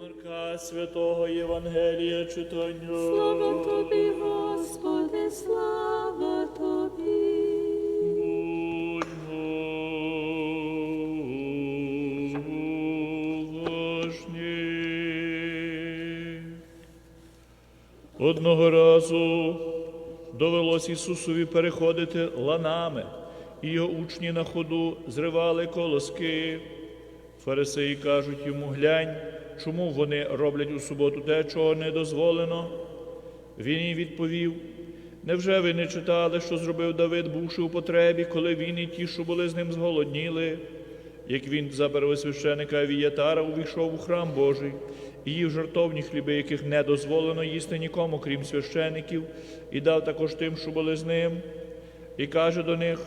Марка Святого Євангелія читання. Слава тобі, Господи, слава тобі. Одного разу довелось Ісусові переходити ланами, і його учні на ходу зривали колоски. Фарисеї кажуть йому, глянь, чому вони роблять у суботу те, чого не дозволено. Він їй відповів: Невже ви не читали, що зробив Давид, бувши у потребі, коли він і ті, що були з ним зголодніли? Як він заберев священика Авіятара, увійшов у храм Божий і їв жартовні хліби, яких не дозволено їсти нікому, крім священиків, і дав також тим, що були з ним, і каже до них: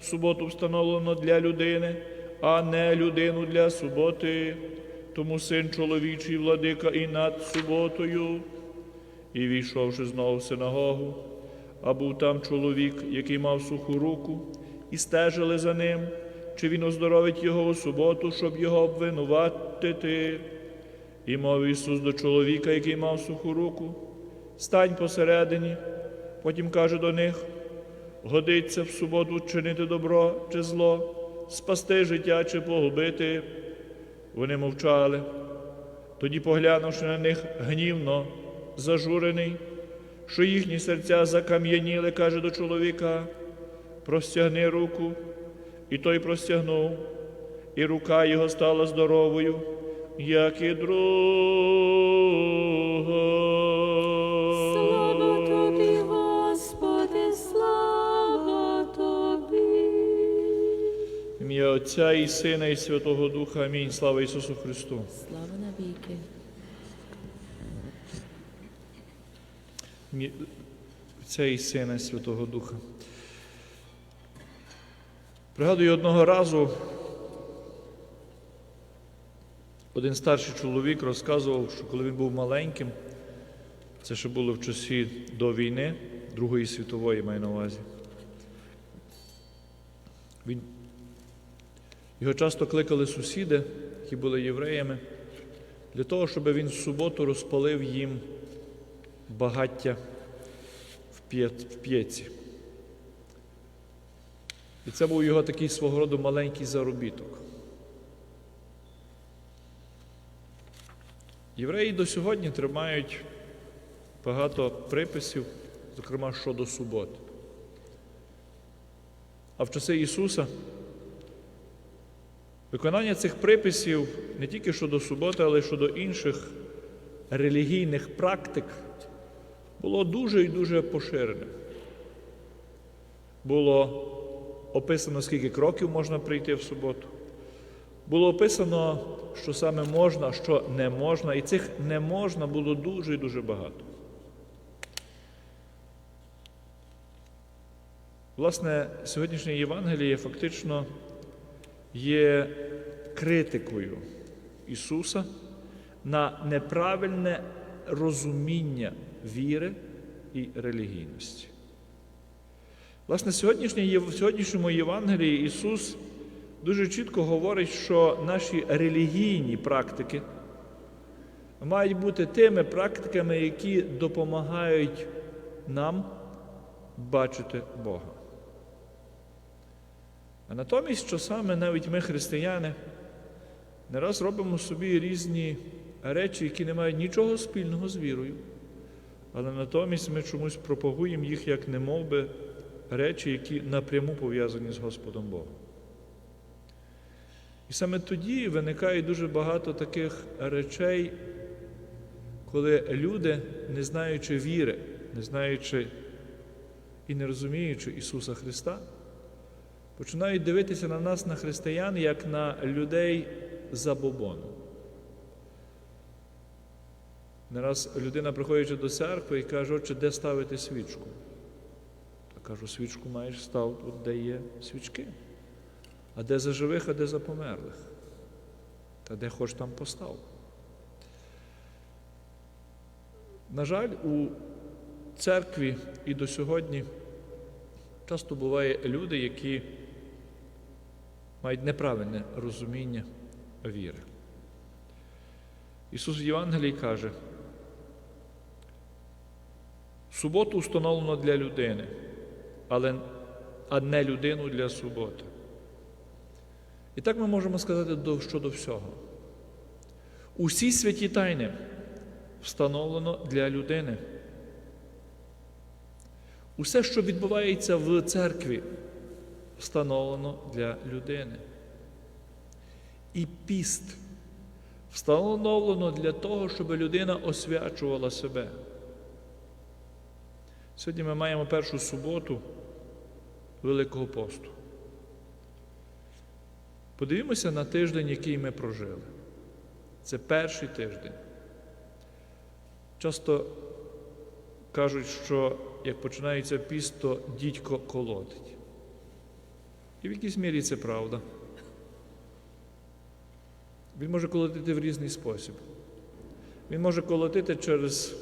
суботу встановлено для людини, а не людину для суботи. Тому син чоловічий владика і над суботою. І війшовши знову в синагогу, а був там чоловік, який мав суху руку, і стежили за ним, чи він оздоровить його у суботу, щоб його обвинуватити. І мов Ісус до чоловіка, який мав суху руку, стань посередині, потім каже до них: годиться в суботу чинити добро чи зло, спасти життя чи погубити. Вони мовчали. Тоді, поглянувши на них гнівно, зажурений, що їхні серця закам'яніли, каже до чоловіка: простягни руку, і той простягнув, і рука його стала здоровою, як і друга. Отця і Сина, і Святого Духа. Амінь. Слава Ісусу Христу. Слава навіки. Отця і Сина, і Святого Духа. Пригадую одного разу. Один старший чоловік розказував, що коли він був маленьким, це ще було в часі до війни, Другої світової маю на увазі. Він... Його часто кликали сусіди, які були євреями, для того, щоб він в суботу розпалив їм багаття в п'єці. І це був його такий свого роду маленький заробіток. Євреї до сьогодні тримають багато приписів, зокрема щодо суботи. А в часи Ісуса виконання цих приписів не тільки щодо суботи, але й щодо інших релігійних практик було дуже і дуже поширене. Було описано, скільки кроків можна прийти в суботу. Було описано, що саме можна, що не можна, і цих не можна було дуже і дуже багато. Власне, сьогоднішнє Євангеліє фактично є критикою Ісуса на неправильне розуміння віри і релігійності. Власне, в сьогоднішньому Євангелії Ісус дуже чітко говорить, що наші релігійні практики мають бути тими практиками, які допомагають нам бачити Бога. А натомість, часами навіть ми, християни, не раз робимо собі різні речі, які не мають нічого спільного з вірою, але натомість ми чомусь пропагуємо їх як немов би речі, які напряму пов'язані з Господом Богом. І саме тоді виникає дуже багато таких речей, коли люди, не знаючи віри, не знаючи і не розуміючи Ісуса Христа, починають дивитися на нас, на християн, як на людей забобону. Не раз людина, приходячи до церкви, і каже, отче, де ставити свічку? Я кажу, свічку маєш став тут, де є свічки. А де за живих, а де за померлих? Та де хоч там постав. На жаль, у церкві і до сьогодні часто буває люди, які мають неправильне розуміння віри. Ісус в Євангелії каже, суботу встановлено для людини, але а не людину для суботи. І так ми можемо сказати до- щодо всього. Усі святі тайни встановлено для людини. Усе, що відбувається в церкві, встановлено для людини. І піст встановлено для того, щоб людина освячувала себе. Сьогодні ми маємо першу суботу Великого посту. Подивімося на тиждень, який ми прожили. Це перший тиждень. Часто кажуть, що як починається піст, то дідько колотить. І в якійсь мірі це правда. Він може колотити в різний спосіб. Він може колотити через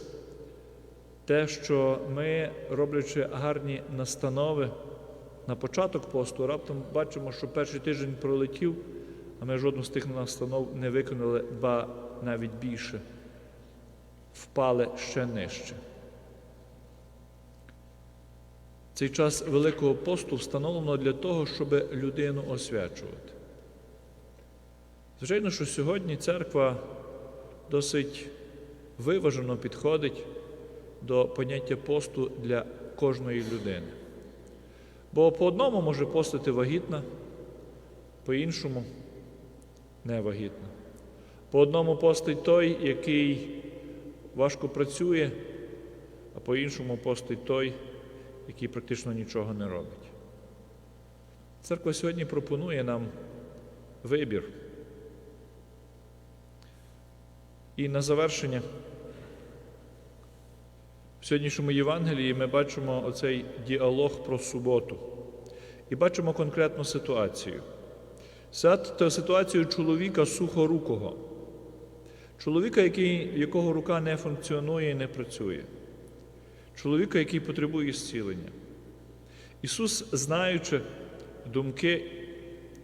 те, що ми, роблячи гарні настанови на початок посту, раптом бачимо, що перший тиждень пролетів, а ми жодну з тих настанов не виконали, ба навіть більше, впали ще нижче. Цей час Великого посту встановлено для того, щоб людину освячувати. Звичайно, що сьогодні церква досить виважено підходить до поняття посту для кожної людини. Бо по одному може постити вагітна, по іншому невагітна. По одному постить той, який важко працює, а по іншому постить той, який практично нічого не робить. Церква сьогодні пропонує нам вибір. І на завершення в сьогоднішньому Євангелії ми бачимо оцей діалог про суботу і бачимо конкретну ситуацію. Ситуацію чоловіка сухорукого, чоловіка, який, якого рука не функціонує і не працює, чоловіка, який потребує зцілення. Ісус, знаючи думки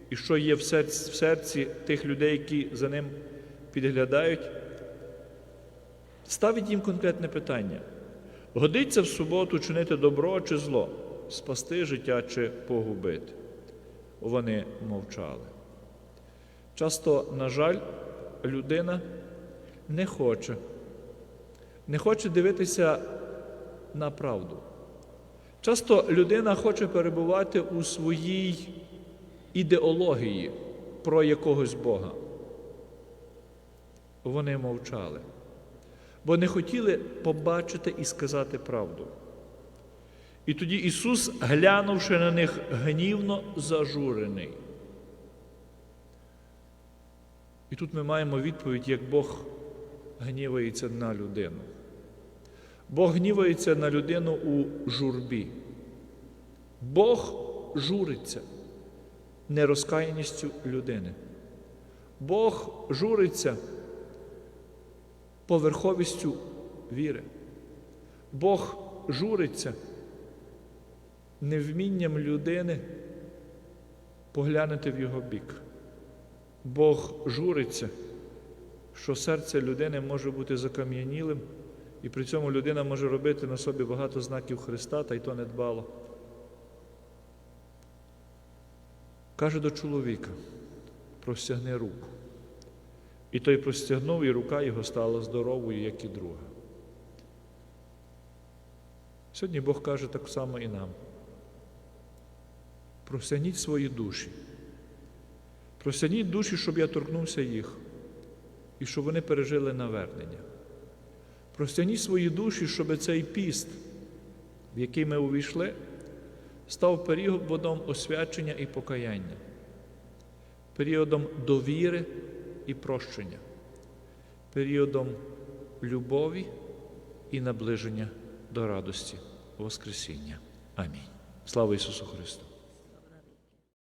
і що є в серці, в серці тих людей, які за ним підглядають, ставить їм конкретне питання. Годиться в суботу чинити добро чи зло, спасти життя чи погубити. Вони мовчали. Часто, на жаль, людина не хоче, не хоче дивитися на правду. Часто людина хоче перебувати у своїй ідеології про якогось Бога. Вони мовчали бо не хотіли побачити і сказати правду. І тоді Ісус, глянувши на них гнівно зажурений. І тут ми маємо відповідь, як Бог гнівається на людину. Бог гнівається на людину у журбі. Бог журиться нерозкаяністю людини. Бог журиться поверховістю віри. Бог журиться невмінням людини поглянути в його бік. Бог журиться, що серце людини може бути закам'янілим, і при цьому людина може робити на собі багато знаків Христа, та й то не дбало. Каже до чоловіка, простягни руку. І той простягнув, і рука його стала здоровою, як і друга. Сьогодні Бог каже так само і нам. Простягніть свої душі. Простягніть душі, щоб я торкнувся їх, і щоб вони пережили навернення. Простягніть свої душі, щоб цей піст, в який ми увійшли, став періодом освячення і покаяння, періодом довіри і прощення, періодом любові і наближення до радості Воскресіння. Амінь. Слава Ісусу Христу!